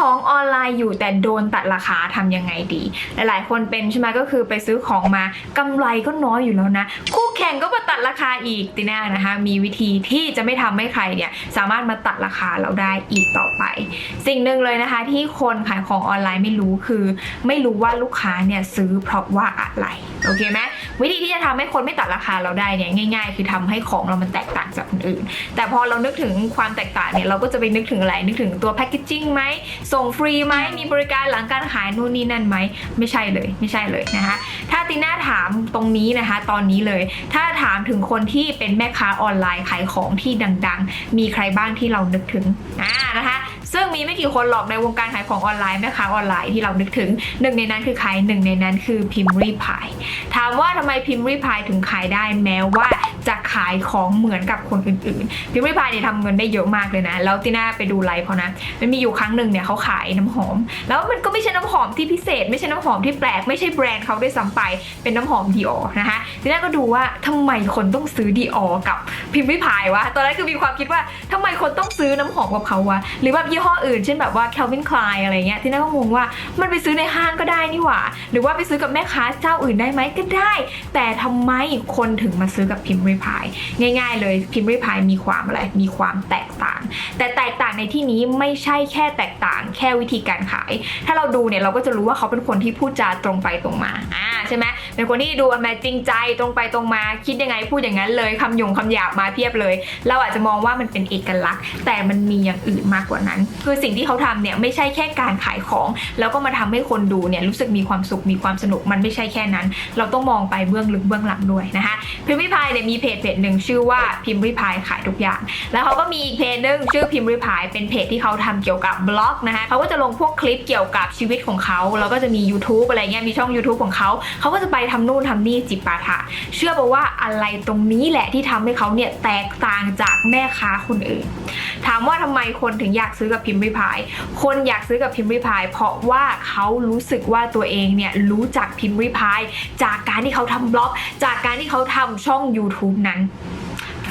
ของออนไลน์อยู่แต่โดนตัดราคาทำยังไงดี หลายๆ คนเป็นใช่ไหมก็คือไปซื้อของมากำไรก็น้อยอยู่แล้วนะ คู่แข่งก็มาตัดราคาอีกติน่านะคะ มีวิธีที่จะไม่ทำให้ใครเนี่ยสามารถมาตัดราคาเราได้อีกต่อไป สิ่งหนึ่งเลยนะคะที่คนขายของออนไลน์ไม่รู้คือ ไม่รู้ว่าลูกค้าเนี่ยซื้อเพราะว่าอะไรโอเคไหมวิธีที่จะทำให้คนไม่ตัดราคาเราได้เนี่ยง่าย ๆ คือทำให้ของเรามันแตกต่างจากคนอื่น แต่พอเรานึกถึงความแตกต่างเนี่ยเราก็จะไปนึกถึงอะไรนึกถึงตัวแพคเกจจิ้งไหมส่งฟรีไหมมีบริการหลังการขายนู่นนี่นั่นไหมไม่ใช่เลยไม่ใช่เลยนะคะ ถ้าติน่าถามตรงนี้นะคะ ตอนนี้เลย ถ้าถามถึงคนที่เป็นแม่ค้าออนไลน์ขายของที่ดัง ๆ มีใครบ้างที่เรานึกถึงอ่านะคะ ซึ่งมีไม่กี่คนหรอกในวงการขายของออนไลน์แม่ค้าออนไลน์ที่เรานึกถึงหนึ่งในนั้นคือใครหนึ่งในนั้นคือพิมพ์รีพายถามว่าทำไมพิมพ์รีพายถึงขายได้แม้ว่าจะขายของเหมือนกับคนอื่นๆพิมพ์รีพายเนี่ยทำเงินได้เยอะมากเลยนะ แล้วตีน่าไปดูไลฟ์เขานะมันมีอยู่ครั้งหนึ่งเนี่ยเขาขายน้ำหอม แล้วมันก็ไม่ใช่น้ำหอมที่พิเศษ ไม่ใช่น้ำหอมที่แปลกไม่ใช่แบรนด์เขาด้วยซ้ำไปเป็นน้ำหอมดีออนะคะตีน่าก็ดูว่าทำไมคนต้องซื้อดีออกับพิมพ์รีพายวะตอนแรกคือมีความคิดว่าทำไมคนต้องซื้อน้ำหอมกับเขาวะหรือแบบยีห้ออื่น เช่นแบบว่า Calvin Klein อะไรเงี้ยที่น่าก็งงว่ามันไปซื้อในห้างก็ได้นี่หว่า หรือว่าไปซื้อกับแม่ค้าเจ้าอื่นได้ไหมก็ได้ แต่ทำไมคนถึงมาซื้อกับพิมพ์รีพายง่าย ๆ เลยพิมพ์รีพายมีความอะไรมีความแตกต่าง แต่แตกต่างในที่นี้ไม่ใช่แค่แตกต่าง แค่วิธีการขาย ถ้าเราดูเนี่ยเราก็จะรู้ว่าเขาเป็นคนที่พูดจาตรงไปตรงมาอ่าใช่ไหมเป็นคนที่ดูแมจริงใจตรงไปตรงมา คิดยังไงพูดอย่างนั้นเลยคำหยงคำหยาบมาเพียบเลย เราอาจจะมองว่ามันเป็นเอกลักษณ์ แต่มันมีอย่างอื่นมากกว่านั้นคือสิ่งที่เขาทำเนี่ยไม่ใช่แค่การขายของ แล้วก็มาทำให้คนดูเนี่ยรู้สึกมีความสุขมีความสนุกมันไม่ใช่แค่นั้น เราต้องมองไปเบื้องลึกเบื้องหลังด้วยนะคะพิมพ์ริพายเนี่ยมีเพจเพจหนึ่งชื่อว่าพิมพ์ริพายขายทุกอย่าง แล้วเขาก็มีอีกเพจหนึ่งชื่อพิมพ์ริพายเป็นเพจที่เขาทำเกี่ยวกับบล็อกนะคะเขาก็จะลงพวกคลิปเกี่ยวกับชีวิตของเขาแล้วก็จะมี YouTube อะไรเงี้ยมีช่อง YouTube ของเขาเขาก็จะไปทำนู่นทำนี่จิปาถะเชื่อป่าว่าอะไรตรงนี้แหละที่ทำให้เขาเนี่ยแตกต่างจากแม่ค้าคนอื่น ถามว่าทำไมคนถึงอยากซื้อกับพิมพ์ริพาย คนอยากซื้อกับพิมพ์ริพาย เพราะว่าเขารู้สึกว่าตัวเองเนี่ยรู้จักพิมพ์ริพาย จากการที่เขาทำบล็อก จากการที่เขาทำช่อง YouTube นั้น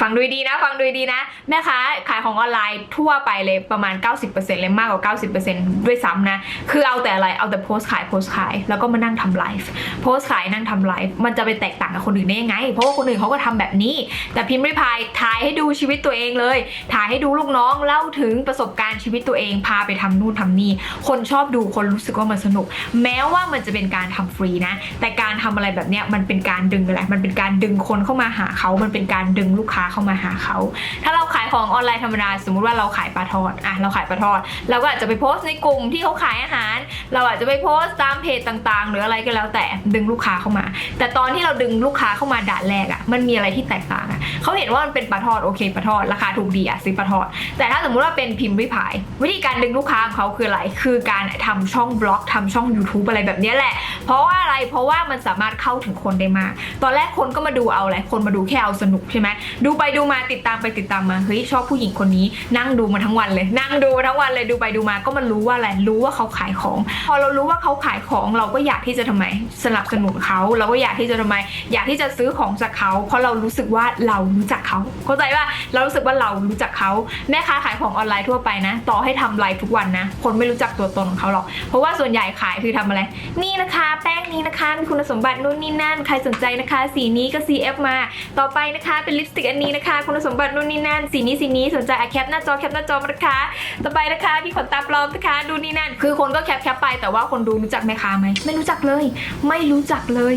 ฟังดูดีนะ ฟังดูดีนะแม่ค้าขายของออนไลน์ทั่วไปเลยประมาณ 90%เลยมากกว่า 90%ด้วยซ้ำนะ คือเอาแต่อะไรเอาแต่โพสขายโพสขาย แล้วก็มานั่งทำไลฟ์โพสขายนั่งทำไลฟ์มันจะไปแตกต่างกับคนอื่นได้ยังไง เพราะว่าคนอื่นเขาก็ทำแบบนี้ แต่พิมพ์ริพายถ่ายให้ดูชีวิตตัวเองเลย ถ่ายให้ดูลูกน้องเล่าถึงประสบการณ์ชีวิตตัวเองพาไปทำนู่นทำนี่คนชอบดูคนรู้สึกว่ามันสนุก แม้ว่ามันจะเป็นการทำฟรีนะ แต่การทำอะไรแบบเนี้ยมันเป็นการดึงอะไรมันเป็นการดึงคนเข้ามาหาเขามันเป็นการดึงลูกค้าเข้ามาหาเขา ถ้าเราขายของออนไลน์ธรรมดาสมมุติว่าเราขายปลาทอดอะเราขายปลาทอด เราก็อาจจะไปโพสต์ในกลุ่มที่เขาขายอาหาร เราอาจจะไปโพสต์ตามเพจต่างๆ หรืออะไรก็แล้วแต่ดึงลูกค้าเข้ามา แต่ตอนที่เราดึงลูกค้าเข้ามาด่านแรกอะ่ะมันมีอะไรที่แตกต่างอะ่ะเขาเห็นว่ามันเป็นปลาทอดโอเคปลาทอดราคาถูกดีอะซื้อปลาทอด แต่ถ้าสมมุติว่าเป็นพิมพ์ริพาย วิธีการดึงลูกค้าของเขาคืออะไรคือการทำช่องบล็อกทำช่อง YouTube อะไรแบบนี้แหละ เพราะว่าอะไรเพราะว่ามันสามารถเข้าถึงคนได้มาก ตอนแรกคนก็มาดูเอาอะไรคนมาดูแค่เอาสนุกใช่ไหมดูไปดูมาติดตามไปติดตามมาเฮ้ยชอบผู้หญิงคนนี้ นั่งดูมาทั้งวันเลย นั่งดูมาทั้งวันเลยดูไปดูมาก็มันรู้ว่าอะไรรู้ว่าเขาขายของ พอเรารู้ว่าเขาขายของเราก็อยากที่จะทำไมสนับสนุนเขาเราก็อยากที่จะทำไม อยากที่จะซื้อของจากเขา เพราะเรารู้สึกว่าเรารู้จักเขา เข้าใจว่าเรารู้สึกว่าเรารู้จักเขาแม่ค้าขายของออนไลน์ทั่วไปนะ ต่อให้ทำไลฟ์ทุกวันนะ คนไม่รู้จักตัวตนของเขาหรอก เพราะว่าส่วนใหญ่ขายคือทำอะไร นี่นะคะ แป้งนี้นะคะมีคุณสมบัตินู่นนี่นั่น ใครสนใจนะคะ สีนี้ก็ CF มา ต่อไปนะคะเป็นลิปสติกอันนี้นะคะ คุณสมบัตินู่นนี่นั่นสีนี้สีนี้สนใจอะแคปหน้าจอแคปหน้าจอมานะคะ ต่อไปนะคะพี่ขนตาปลอมนะคะดูนี่นั่น คือคนก็แคปแคปไปแต่ว่าคนดูรู้จักแม่ค้าไหมไม่รู้จักเลย ไม่รู้จักเลย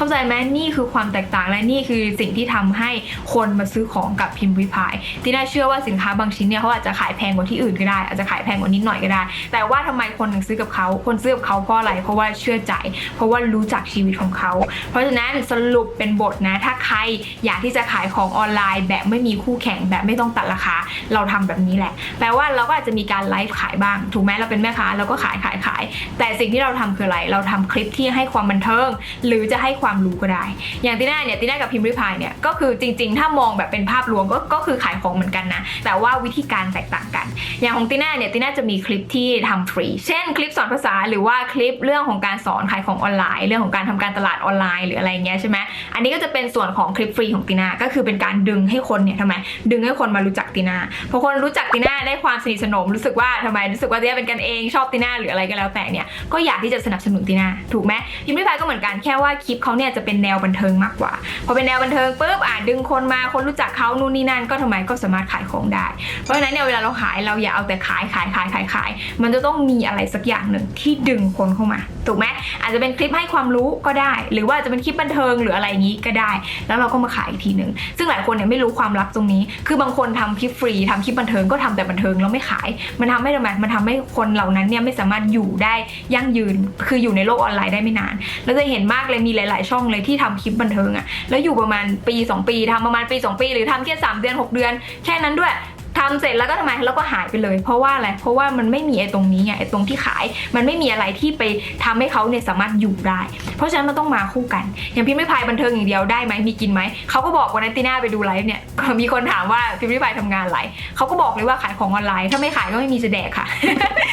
เข้าใจไหมนี่คือความแตกต่างและนี่คือสิ่งที่ทำให้คนมาซื้อของกับพิมพ์ริพายที่น่าเชื่อว่าสินค้าบางชิ้นเนี่ยเขาอาจจะขายแพงกว่าที่อื่นก็ได้ อาจจะขายแพงกว่านิดหน่อยก็ได้ แต่ว่าทำไมคนถึงซื้อกับเขาคนซื้อกับเขาเพราะอะไรเพราะว่าเชื่อใจ เพราะว่ารู้จักชีวิตของเขา เพราะฉะนั้นสรุปเป็นบทนะ ถ้าใครอยากที่จะขายของออนไลน์ แบบไม่มีคู่แข่งแบบไม่ต้องตัดราคาเราทำแบบนี้แหละ แปลว่าเราก็อาจจะมีการไลฟ์ขายบ้าง ถูกไหมเราเป็นแม่ค้าเราก็ขายขายขาย แต่สิ่งที่เราทำคืออะไร เราทำคลิปที่ให้ความบันเทิง หรือจะให้ความความรู้ก็ได้ อย่างตีน่าเนี่ยตีน่ากับพิมพ์ริพายเนี่ยก็คือจริง ๆ ถ้ามองแบบเป็นภาพรวมก็ก็คือขายของเหมือนกันนะ แต่ว่าวิธีการแตกต่างกัน อย่างของตีน่าเนี่ยตีน่าจะมีคลิปที่ทำฟรี เช่น คลิปสอนภาษาหรือว่าคลิปเรื่องของการสอนขายของออนไลน์ เรื่องของการทำการตลาดออนไลน์หรืออะไรเงี้ยใช่ไหมอันนี้ก็จะเป็นส่วนของคลิปฟรีของตีน่าก็คือเป็นการดึงให้คนเนี่ยทำไมดึงให้คนมารู้จักตีน่าพอคนรู้จักตีน่าได้ความสนิทสนมรู้สึกว่าทำไมรู้สึกว่าตีน่าเป็นกันเองชอบตีน่าหรืออะไรก็แล้วแต่เนี่ยก็อยากที่จะสนับสนุนตีน่าถูกไหมพิมพ์ริพายก็เหมือนกันแค่ว่าคลิปเขาเนี่ยจะเป็นแนวบันเทิงมากกว่า พอเป็นแนวบันเทิงปุ๊บอะดึงคนมาคนรู้จักเขานู่นนี่นั่นก็ทำไมก็สามารถขายของได้ เพราะฉะนั้นเนี่ยเวลาเราขายเราอย่าเอาแต่ขายขายขายขายขาย มันจะต้องมีอะไรสักอย่างหนึ่งที่ดึงคนเข้ามา ถูกไหมอาจจะเป็นคลิปให้ความรู้ก็ได้ หรือว่าจะเป็นคลิปบันเทิงหรืออะไรอย่างนี้ก็ได้ แล้วเราก็มาขายอีกทีหนึ่งซึ่งหลายคนเนี่ยไม่รู้ความลับตรงนี้ คือบางคนทำคลิปฟรีทำคลิปบันเทิงก็ทำแต่บันเทิงแล้วไม่ขาย มันทำให้ทำไมมันทำให้คนเหล่านั้นเนี่ยไม่สามารถอยู่ได้ยั่งยืน คืออยู่ในโลกออนไลน์ได้ไม่นาน เราจะเห็นมากเลยมีหลาย ๆช่องเลยที่ทำคลิปบันเทิงอะแล้วอยู่ประมาณปี 2 ปีทำประมาณปี 2 ปี หรือทำแค่ 3 เดือน 6 เดือน แค่นั้นด้วยทำเสร็จแล้วก็ทำไมแล้วก็หายไปเลย เพราะว่าอะไรเพราะว่ามันไม่มีไอ้ตรงนี้ไงไอ้ตรงที่ขาย มันไม่มีอะไรที่ไปทำให้เขาเนี่ยสามารถอยู่ได้ เพราะฉะนั้นมันต้องมาคู่กัน อย่างพิมพ์ริพายบันเทิงอย่างเดียวได้ไหมมีกินไหมเขาก็บอกวันนั้นตีน่าไปดูไลฟ์เนี่ยมีคนถามว่าพิมพ์ริพายทำงานอะไรเขาก็บอกเลยว่าขายของออนไลน์ถ้าไม่ขายก็ไม่มีจะแดกค่ะ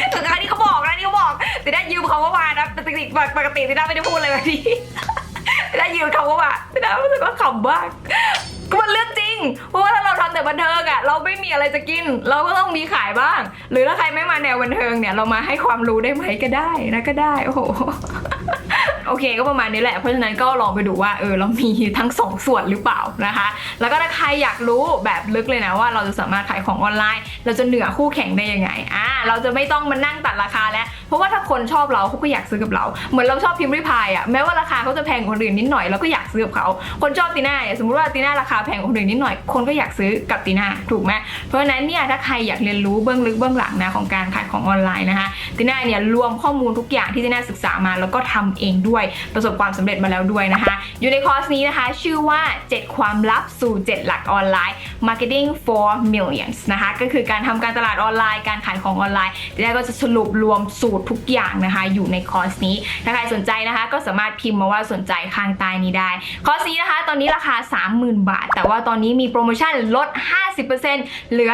แต่อันนี้เขาบอกนะนี่เขาบอกตีน่ายืมเขาก็มานนะปกติปกติตีน่าไม่ได้พูดเลยแบบนี้ ตีน่ายืมเขาก็มาตีน่ารู้สึกว่าขำมากก็มันเรื่องจริง เพราะว่าถ้าเราทำแต่บันเทิงอะเราไม่มีอะไรจะกิน เราก็ต้องมีขายบ้าง หรือถ้าใครไม่มาแนวบันเทิงเนี่ยเรามาให้ความรู้ได้ไหมก็ได้นะก็ได้โอ้โหโอเคก็ประมาณนี้แหละ เพราะฉะนั้นก็ลองไปดูว่าเออเรามีทั้งสองส่วนหรือเปล่านะคะ แล้วก็ถ้าใครอยากรู้แบบลึกเลยนะว่าเราจะสามารถขายของออนไลน์ เราจะเหนือคู่แข่งได้ยังไงอ่าเราจะไม่ต้องมานั่งตัดราคาแล้วเพราะว่าถ้าคนชอบเราเขาก็อยากซื้อกับเรา เหมือนเราชอบพิมพ์ริพายอะแม้ว่าราคาเขาจะแพงกว่าคนอื่นนิดหน่อยเราก็อยากซื้อกับเขา คนชอบตีน่าเนี่ยสมมติว่าตีน่าราคาแพงกว่าคนอื่นนิดหน่อย คนก็อยากซื้อกับตีน่าถูกไหมเพราะฉะนั้นเนี่ยถ้าใครอยากเรียนรู้เบื้องลึกเบื้องหลังนะของการขายของออนไลน์นะคะตีน่าเนี่ยรวมข้อมูลทุกอย่างที่ตีน่าศึกษามา แล้วก็ทำเองด้วยประสบความสำเร็จมาแล้วด้วยนะคะอยู่ในคอร์สนี้นะคะ ชื่อว่า 7 ความลับสู่ 7 หลักออนไลน์ Marketing for Millions นะคะก็คือการทำการตลาดออนไลน์การขายของออนไลน์ตีน่าก็จะสรุปรวมสูตรทุกอย่างนะคะ อยู่ในคอร์สนี้ถ้าใครสนใจนะคะ ก็สามารถพิมพ์มาว่าสนใจข้างใต้นี้ได้ คอร์สนี้นะคะ ตอนนี้ราคา 30,000 บาท แต่ว่าตอนนี้มีโปรโมชั่นลด 50%เหลือ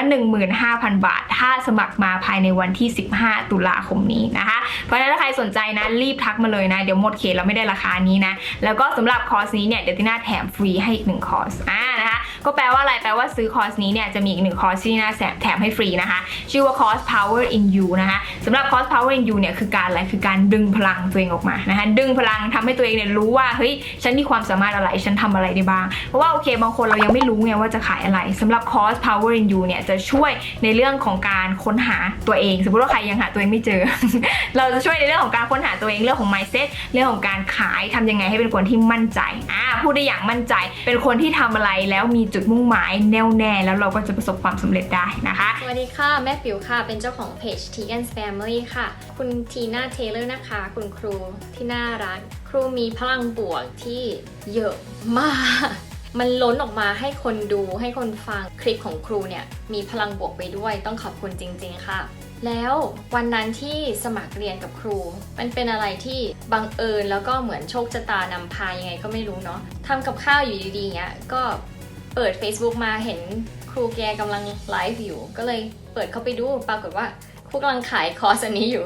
15,000 บาท ถ้าสมัครมาภายในวันที่ 15 ตุลาคมนี้นะคะ เพราะฉะนั้นถ้าใครสนใจนะรีบทักมาเลยนะ เดี๋ยวหมดเขตเราไม่ได้ราคานี้นะแล้วก็สำหรับคอร์สนี้เนี่ยเดี๋ยวติน่าแถมฟรีให้อีกหนึ่งคอร์สอ่านะคะ ก็แปลว่าอะไรแปลว่าซื้อคอร์สนี้เนี่ยจะมีอีกหนึ่งคอร์สที่น่าแถมแถมให้ฟรีนะคะ ชื่อว่าคอร์ส power in you นะคะสำหรับคอร์ส power in you เนี่ยคือการอะไรคือการดึงพลังตัวเองออกมานะคะดึงพลังทำให้ตัวเองเนี่ยรู้ว่าเฮ้ยฉันมีความสามารถอะไรฉันทำอะไรได้บ้าง เพราะว่าโอเค บางคนเรายังไม่รู้ไงว่าจะขายอะไรสำหรับคอร์ส power in you เนี่ยจะช่วยในเรื่องของการค้นหาตัวเอง สมมติว่าใครยังหาตัวเองไม่เจอ เราจะช่วยในเรื่องของการค้นหาตัวเองเรื่องของ mindset เรื่องของการขายทำยังไงให้เป็นคนที่มั่นใจอ่าพูดได้อย่างมั่นใจ เป็นคนที่ทำอะไรแล้วมีจุดมุ่งหมายแน่วแน่แล้วเราก็จะประสบความสำเร็จได้นะคะ สวัสดีค่ะ แม่ปิ๋วค่ะ เป็นเจ้าของเพจ t e g a n s Family ค่ะ คุณทีน่าเทเลอร์นะคะ คุณครูที่น่ารัก ครูมีพลังบวกที่เยอะมากมันล้นออกมาให้คนดูให้คนฟังคลิปของครูเนี่ยมีพลังบวกไปด้วยต้องขอบคุณจริง ๆ ค่ะ แล้ววันนั้นที่สมัครเรียนกับครู มันเป็นอะไรที่บังเอิญแล้วก็เหมือนโชคชะตานำพายังไงก็ไม่รู้เนาะทำกับข้าวอยู่ดีๆเงี้ยก็ เปิด Facebook มาเห็นครูแกกำลังไลฟ์อยู่ ก็เลยเปิดเข้าไปดูปรากฏว่าครูกำลังขายคอร์สอันนี้อยู่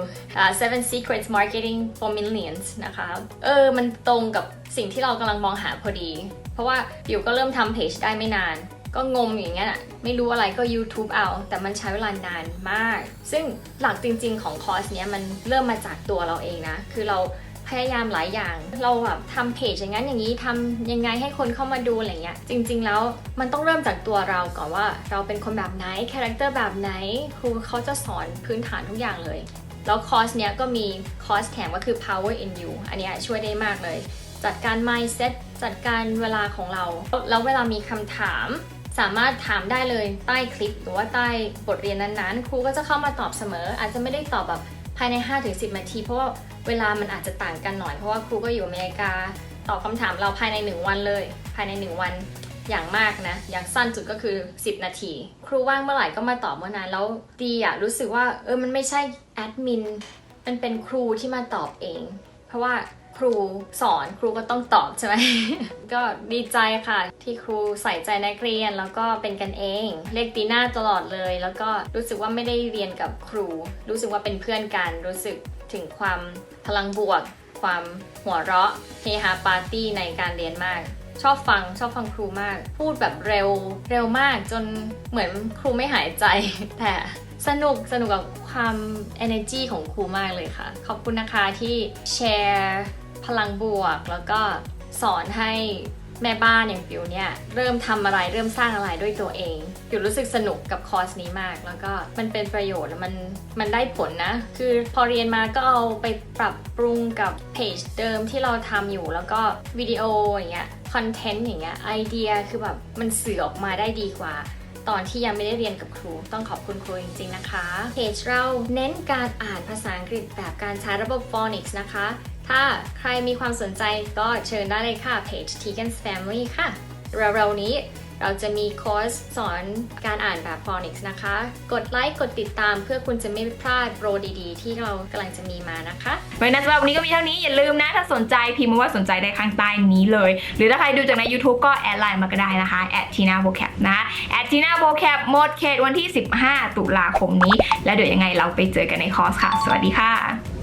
Seven Secrets Marketing for Millions นะคะ เออ มันตรงกับสิ่งที่เรากำลังมองหาพอดี เพราะว่าอยู่ก็เริ่มทำเพจได้ไม่นาน ก็งมอย่างเงี้ยไม่รู้อะไรก็ YouTube เอา แต่มันใช้เวลานานมาก ซึ่งหลักจริงๆของคอร์สเนี้ยมันเริ่มมาจากตัวเราเองนะ คือเรา พยายามหลายอย่าง เราแบบทำเพจอย่างนั้นอย่างนี้ทำยังไงให้คนเข้ามาดูอะไรเงี้ย จริง ๆ แล้วมันต้องเริ่มจากตัวเราก่อนว่า เราเป็นคนแบบไหนคาแรคเตอร์แบบไหนครูเขาจะสอนพื้นฐานทุกอย่างเลย แล้วคอร์สเนี้ยก็มีคอร์สแถมก็คือ power in you อันเนี้ยช่วยได้มากเลย จัดการ mindset จัดการเวลาของเรา แล้วเวลามีคำถามสามารถถามได้เลยใต้คลิปหรือว่าใต้บทเรียนนั้นๆ ครูก็จะเข้ามาตอบเสมอ อาจจะไม่ได้ตอบแบบ ภายใน 5-10 นาที เพราะว่าเวลามันอาจจะต่างกันหน่อย เพราะว่าครูก็อยู่อเมริกาตอบคำถามเราภายใน 1 วันเลย ภายใน 1 วันอย่างมากนะ อย่างสั้นสุดก็คือ 10 นาที ครูว่างเมื่อไหร่ก็มาตอบเมื่อนั้นแล้วดีอะรู้สึกว่าเออมันไม่ใช่แอดมินมันเป็นครูที่มาตอบเอง เพราะว่า ครูสอนครูก็ต้องตอบใช่ไหม ก็ดีใจค่ะ ที่ครูใส่ใจนักเรียนแล้วก็เป็นกันเองเรียกตีหน่าตลอดเลย แล้วก็รู้สึกว่าไม่ได้เรียนกับครู รู้สึกว่าเป็นเพื่อนกัน รู้สึกถึงความพลังบวก ความหัวเราะเฮฮาปาร์ตี้ในการเรียนมากชอบฟังชอบฟังครูมาก พูดแบบเร็วเร็วมากจนเหมือนครูไม่หายใจ แต่สนุกสนุกกับความ energy ของครูมากเลยค่ะ ขอบคุณนะคะที่แชร์ พลังบวก แล้วก็สอนให้แม่บ้านอย่างปิวเนี่ยเริ่มทำอะไรเริ่มสร้างอะไรด้วยตัวเองปิวรู้สึกสนุกกับคอร์สนี้มาก แล้วก็มันเป็นประโยชน์แล้วมันมันได้ผลนะ คือพอเรียนมาก็เอาไปปรับปรุงกับเพจเดิมที่เราทำอยู่ แล้วก็วิดีโออย่างเงี้ยคอนเทนต์อย่างเงี้ยไอเดียคือแบบมันสื่อออกมาได้ดีกว่า ตอนที่ยังไม่ได้เรียนกับครู ต้องขอบคุณครูจริงๆนะคะเพจเราเน้นการอ่านภาษาอังกฤษแบบการใช้ระบบ Phonics นะคะ ถ้าใครมีความสนใจก็เชิญได้เลยค่ะเพจ Tegan's Family ค่ะเร็วๆนี้เราจะมีคอร์สสอนการอ่านแบบ Phonics นะคะ กดไลค์กดติดตามเพื่อคุณจะไม่พลาดโปรดีๆ ที่เรากำลังจะมีมานะคะไว้นะสำหรับวันนี้ก็มีเท่านี้อย่าลืมนะ ถ้าสนใจพิมพ์ว่าสนใจได้ข้างใต้นี้เลย หรือถ้าใครดูจากใน YouTube ก็แอดไลน์มาก็ได้นะคะแอดทีน่าโบแคปนะแอดทีน่าโบแคปหมดเขตวันที่ 15 ตุลาคมนี้ แล้วเดี๋ยวยังไงเราไปเจอกันในคอร์สค่ะ สวัสดีค่ะ